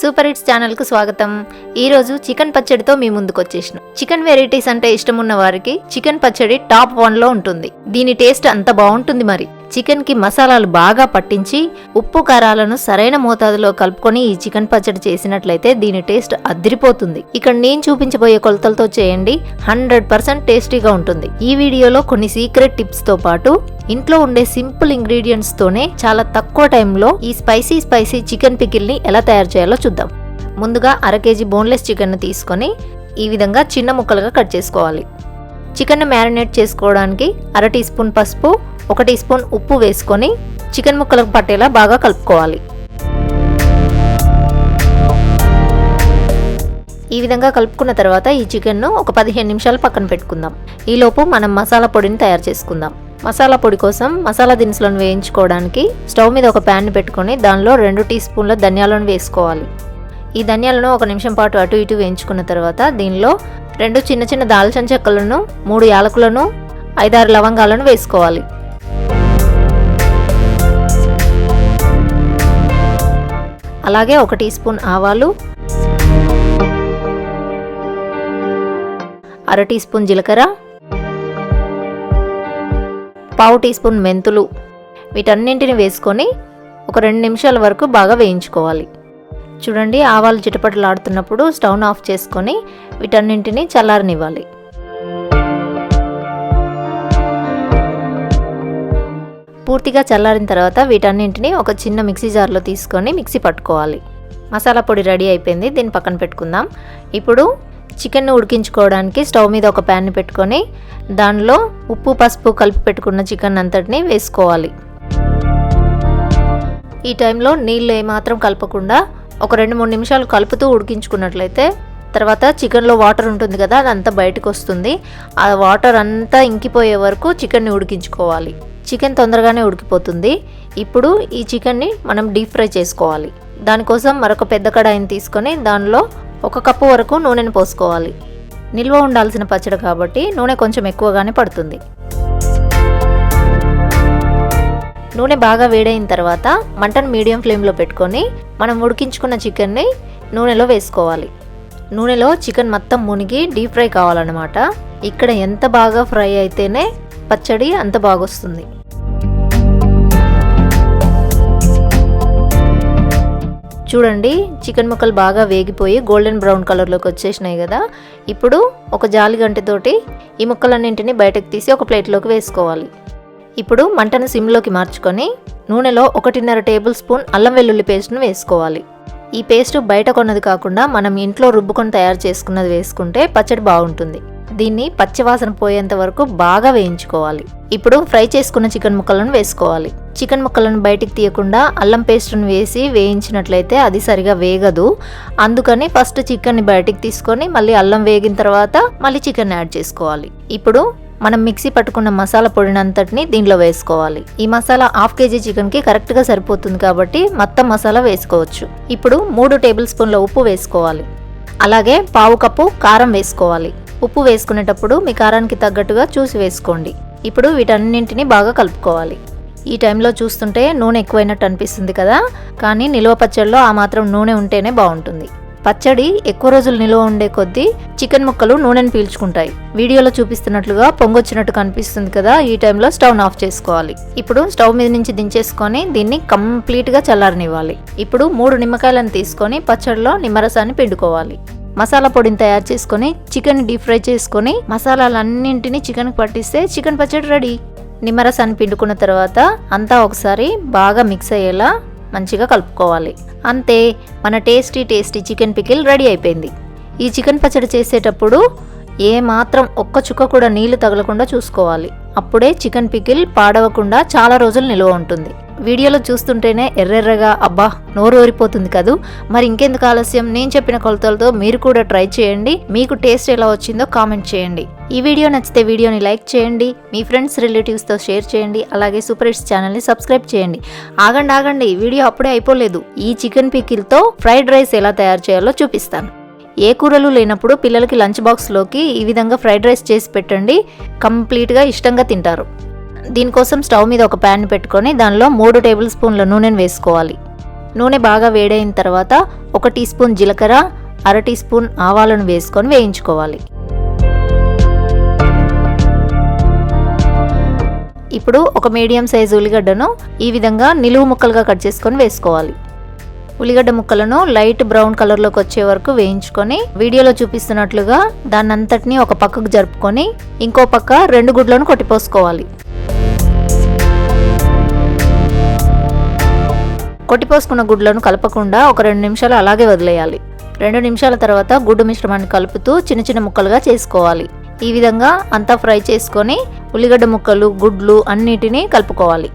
Super hits ఛానల్కు స్వాగతం. ఈ రోజు చికెన్ పచ్చడితో మీ ముందుకు వచ్చేసిన చికెన్ వెరైటీస్ అంటే ఇష్టం ఉన్న వారికి చికెన్ పచ్చడి టాప్ వన్లో ఉంటుంది. దీని టేస్ట్ అంత బాగుంటుంది మరి. చికెన్కి మసాలాలు బాగా పట్టించి ఉప్పు కారాలను సరైన మోతాదులో కలుపుకొని ఈ చికెన్ పచ్చడి చేసినట్లయితే దీని టేస్ట్ అదిరిపోతుంది. ఇక్కడ నేను చూపించబోయే కొలతలతో చేయండి. హండ్రెడ్ పర్సెంట్ టేస్టీగా ఉంటుంది. ఈ వీడియోలో కొన్ని సీక్రెట్ టిప్స్తో పాటు ఇంట్లో ఉండే సింపుల్ ఇంగ్రీడియంట్స్ తోనే చాలా తక్కువ టైంలో ఈ స్పైసీ స్పైసీ చికెన్ పికిల్ని ఎలా తయారు చేయాలో చూద్దాం. ముందుగా అర కేజీ బోన్లెస్ చికెన్ తీసుకొని ఈ విధంగా చిన్న ముక్కలుగా కట్ చేసుకోవాలి. చికెన్ మ్యారినేట్ చేసుకోవడానికి అర టీ స్పూన్ పసుపు ఒక టీ స్పూన్ ఉప్పు వేసుకొని చికెన్ ముక్కలకు పట్టేలా బాగా కలుపుకోవాలి. ఈ విధంగా కలుపుకున్న తర్వాత ఈ చికెన్ను ఒక పదిహేను నిమిషాలు పక్కన పెట్టుకుందాం. ఈలోపు మనం మసాలా పొడిని తయారు చేసుకుందాం. మసాలా పొడి కోసం మసాలా దినుసులను వేయించుకోవడానికి స్టవ్ మీద ఒక ప్యాన్ పెట్టుకొని దానిలో రెండు టీ స్పూన్ల ధనియాలను వేసుకోవాలి. ఈ ధనియాలను ఒక నిమిషం పాటు అటు ఇటు వేయించుకున్న తర్వాత దీనిలో రెండు చిన్న చిన్న దాల్చిన చెక్కలను మూడు యాలకులను ఐదారు లవంగాలను వేసుకోవాలి. అలాగే ఒక టీ స్పూన్ ఆవాలు అర టీ స్పూన్ జీలకర్ర పావు టీ స్పూన్ మెంతులు. వీటన్నింటిని వేసుకొని ఒక రెండు నిమిషాల వరకు బాగా వేయించుకోవాలి. చూడండి ఆవాలు చిటపటలాడుతున్నప్పుడు స్టవ్ను ఆఫ్ చేసుకొని వీటన్నింటిని చల్లారనివ్వాలి. పూర్తిగా చల్లారిన తర్వాత వీటన్నింటిని ఒక చిన్న మిక్సీ జార్లో తీసుకొని మిక్సీ పట్టుకోవాలి. మసాలా పొడి రెడీ అయిపోయింది దీన్ని పక్కన పెట్టుకుందాం. ఇప్పుడు చికెన్ను ఉడికించుకోవడానికి స్టవ్ మీద ఒక ప్యాన్ని పెట్టుకొని దానిలో ఉప్పు పసుపు కలిపి పెట్టుకున్న చికెన్ అంతటిని వేసుకోవాలి. ఈ టైంలో నీళ్ళు ఏమాత్రం కలపకుండా ఒక రెండు మూడు నిమిషాలు కలుపుతూ ఉడికించుకున్నట్లయితే తర్వాత చికెన్లో వాటర్ ఉంటుంది కదా అదంతా బయటకు వస్తుంది. ఆ వాటర్ అంతా ఇంకిపోయే వరకు చికెన్ని ఉడికించుకోవాలి. చికెన్ తొందరగానే ఉడికిపోతుంది. ఇప్పుడు ఈ చికెన్ని మనం డీప్ ఫ్రై చేసుకోవాలి. దానికోసం మరొక పెద్ద కడాయిని తీసుకొని దానిలో ఒక కప్పు వరకు నూనెను పోసుకోవాలి. నిల్వ ఉండాల్సిన పచ్చడి కాబట్టి నూనె కొంచెం ఎక్కువగానే పడుతుంది. నూనె బాగా వేడైన తర్వాత మంటను మీడియం ఫ్లేమ్లో పెట్టుకొని మనం ఉడికించుకున్న చికెన్ని నూనెలో వేసుకోవాలి. నూనెలో చికెన్ మొత్తం మునిగి డీప్ ఫ్రై కావాలన్నమాట. ఇక్కడ ఎంత బాగా ఫ్రై అయితేనే పచ్చడి అంత బాగొస్తుంది. చూడండి చికెన్ ముక్కలు బాగా వేగిపోయి గోల్డెన్ బ్రౌన్ కలర్లోకి వచ్చేసినాయి కదా. ఇప్పుడు ఒక జాలి గంటతోటి ఈ ముక్కలన్నింటినీ బయటకు తీసి ఒక ప్లేట్లోకి వేసుకోవాలి. ఇప్పుడు మంటను సిమ్లోకి మార్చుకొని నూనెలో ఒకటిన్నర టేబుల్ స్పూన్ అల్లం వెల్లుల్లి పేస్ట్ను వేసుకోవాలి. ఈ పేస్ట్ బయట కొన్నది కాకుండా మనం ఇంట్లో రుబ్బుకొని తయారు చేసుకున్నది వేసుకుంటే పచ్చడి బాగుంటుంది. దీన్ని పచ్చివాసన పోయేంత వరకు బాగా వేయించుకోవాలి. ఇప్పుడు ఫ్రై చేసుకున్న చికెన్ ముక్కలను వేసుకోవాలి. చికెన్ ముక్కలను బయటికి తీయకుండా అల్లం పేస్ట్ను వేసి వేయించినట్లయితే అది సరిగా వేగదు. అందుకని ఫస్ట్ చికెన్ని బయటికి తీసుకొని మళ్ళీ అల్లం వేగిన తర్వాత మళ్ళీ చికెన్ యాడ్ చేసుకోవాలి. ఇప్పుడు మనం మిక్సీ పట్టుకున్న మసాలా పొడినంతటిని దీనిలో వేసుకోవాలి. ఈ మసాలా హాఫ్ కేజీ చికెన్కి కరెక్ట్గా సరిపోతుంది కాబట్టి మొత్తం మసాలా వేసుకోవచ్చు. ఇప్పుడు మూడు టేబుల్ స్పూన్ల ఉప్పు వేసుకోవాలి. అలాగే పావు కప్పు కారం వేసుకోవాలి. ఉప్పు వేసుకునేటప్పుడు మీ కారానికి తగ్గట్టుగా చూసి వేసుకోండి. ఇప్పుడు వీటన్నింటినీ బాగా కలుపుకోవాలి. ఈ టైంలో చూస్తుంటే నూనె ఎక్కువైనట్టు అనిపిస్తుంది కదా? కానీ నిల్వ పచ్చడిలో ఆ మాత్రం నూనె ఉంటేనే బాగుంటుంది. పచ్చడి ఎక్కువ రోజులు నిల్వ ఉండే కొద్దీ చికెన్ ముక్కలు నూనెను పీల్చుకుంటాయి. వీడియోలో చూపిస్తున్నట్లుగా పొంగొచ్చినట్టు కనిపిస్తుంది కదా ఈ టైంలో స్టవ్ ఆఫ్ చేసుకోవాలి. ఇప్పుడు స్టవ్ మీద నుంచి దించేసుకొని దీన్ని కంప్లీట్గా చల్లారనివ్వాలి. ఇప్పుడు మూడు నిమ్మకాయలను తీసుకొని పచ్చడిలో నిమ్మరసాన్ని పిండుకోవాలి. మసాలా పొడిని తయారు చేసుకొని చికెన్ డీప్ ఫ్రై చేసుకొని మసాలాలన్నింటినీ చికెన్కి పట్టిస్తే చికెన్ పచ్చడి రెడీ. నిమ్మరసాన్ని పిండుకున్న తర్వాత అంతా ఒకసారి బాగా మిక్స్ అయ్యేలా మంచిగా కలుపుకోవాలి. అంతే మన tasty tasty chicken pickle ready అయిపోయింది. ఈ చికెన్ పచ్చడి చేసేటప్పుడు ఏ మాత్రం ఒక్క చుక్క కూడా నీళ్ళు తగలకుండా చూసుకోవాలి. అప్పుడే చికెన్ పికిల్ పాడవకుండా చాలా రోజులు నిల్వ ఉంటుంది. వీడియోలో చూస్తుంటేనే ఎర్రెర్రగా అబ్బా నోరు ఊరిపోతుంది కదూ. మరి ఇంకెందుకు ఆలస్యం? నేను చెప్పిన కొలతలతో మీరు కూడా ట్రై చేయండి. మీకు టేస్ట్ ఎలా వచ్చిందో కామెంట్ చేయండి. ఈ వీడియో నచ్చితే వీడియోని లైక్ చేయండి. మీ ఫ్రెండ్స్ రిలేటివ్స్తో షేర్ చేయండి. అలాగే సూపర్ హిట్స్ ఛానల్ని సబ్స్క్రైబ్ చేయండి. ఆగండి ఆగండి. వీడియో అప్పుడే అయిపోలేదు. ఈ చికెన్ పికిల్తో ఫ్రైడ్ రైస్ ఎలా తయారు చేయాలో చూపిస్తాను. ఏ కూరలు లేనప్పుడు పిల్లలకి లంచ్ బాక్స్లోకి ఈ విధంగా ఫ్రైడ్ రైస్ చేసి పెట్టండి. కంప్లీట్గా ఇష్టంగా తింటారు. దీనికోసం స్టవ్ మీద ఒక ప్యాన్ పెట్టుకొని దానిలో మూడు టేబుల్ స్పూన్ల నూనెను వేసుకోవాలి. నూనె బాగా వేడైన తర్వాత ఒక టీ స్పూన్ జీలకర్ర అర టీ స్పూన్ ఆవాలను వేసుకొని వేయించుకోవాలి. ఇప్పుడు ఒక మీడియం సైజు ఉల్లిగడ్డను ఈ విధంగా నిలువు ముక్కలుగా కట్ చేసుకొని వేసుకోవాలి. ఉల్లిగడ్డ ముక్కలను లైట్ బ్రౌన్ కలర్లోకి వచ్చే వరకు వేయించుకొని వీడియోలో చూపిస్తున్నట్లుగా దాన్నంతటిని ఒక పక్కకు జరుపుకొని ఇంకో పక్క రెండు గుడ్లను కొట్టిపోసుకోవాలి. కొట్టిపోసుకున్న గుడ్లను కలపకుండా ఒక రెండు నిమిషాలు అలాగే వదిలేయాలి. రెండు నిమిషాల తర్వాత గుడ్డు మిశ్రమాన్ని కలుపుతూ చిన్న చిన్న ముక్కలుగా చేసుకోవాలి. ఈ విధంగా అంతా ఫ్రై చేసుకొని ఉల్లిగడ్డ ముక్కలు గుడ్లు అన్నిటినీ కలుపుకోవాలి.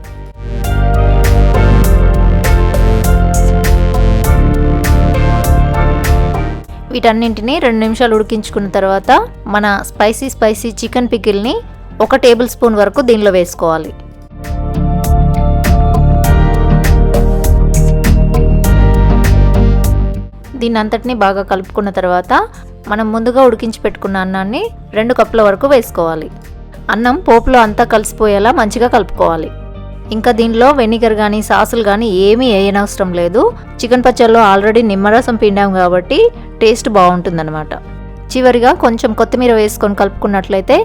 వీటన్నింటినీ రెండు నిమిషాలు ఉడికించుకున్న తర్వాత మన స్పైసీ స్పైసీ చికెన్ పికిల్ని ఒక టేబుల్ స్పూన్ వరకు దీనిలో వేసుకోవాలి. దీన్ని అంతటినీ బాగా కలుపుకున్న తర్వాత మనం ముందుగా ఉడికించి పెట్టుకున్న అన్నాన్ని రెండు కప్పుల వరకు వేసుకోవాలి. అన్నం పోపులో అంతా కలిసిపోయేలా మంచిగా కలుపుకోవాలి. ఇంకా దీనిలో వెనిగర్ కానీ సాసులు కానీ ఏమీ వేయనవసరం లేదు. చికెన్ పచ్చడిలో ఆల్రెడీ నిమ్మరసం పిండాం కాబట్టి టేస్ట్ బాగుంటుందన్నమాట. చివరిగా కొంచెం కొత్తిమీర వేసుకొని కలుపుకున్నట్లయితే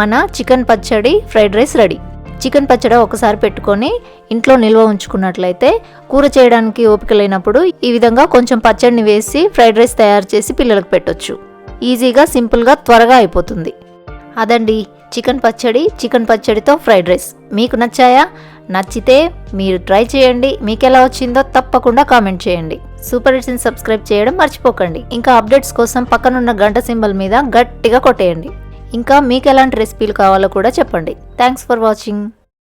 మన చికెన్ పచ్చడి ఫ్రైడ్ రైస్ రెడీ. చికెన్ పచ్చడి ఒకసారి పెట్టుకొని ఇంట్లో నిల్వ ఉంచుకున్నట్లయితే కూర చేయడానికి ఓపిక లేనప్పుడు ఈ విధంగా కొంచెం పచ్చడిని వేసి ఫ్రైడ్ రైస్ తయారు చేసి పిల్లలకు పెట్టొచ్చు. ఈజీగా సింపుల్గా త్వరగా అయిపోతుంది. అదండి చికెన్ పచ్చడి చికెన్ పచ్చడితో ఫ్రైడ్ రైస్. మీకు నచ్చాయా? నచ్చితే మీరు ట్రై చేయండి. మీకు ఎలా వచ్చిందో తప్పకుండా కామెంట్ చేయండి. సూపర్ హిట్స్ని సబ్స్క్రైబ్ చేయడం మర్చిపోకండి. ఇంకా అప్డేట్స్ కోసం పక్కనున్న గంట సింబల్ మీద గట్టిగా కొట్టేయండి. ఇంకా మీకు ఎలాంటి రెసిపీలు కావాలో కూడా చెప్పండి. Thanks for watching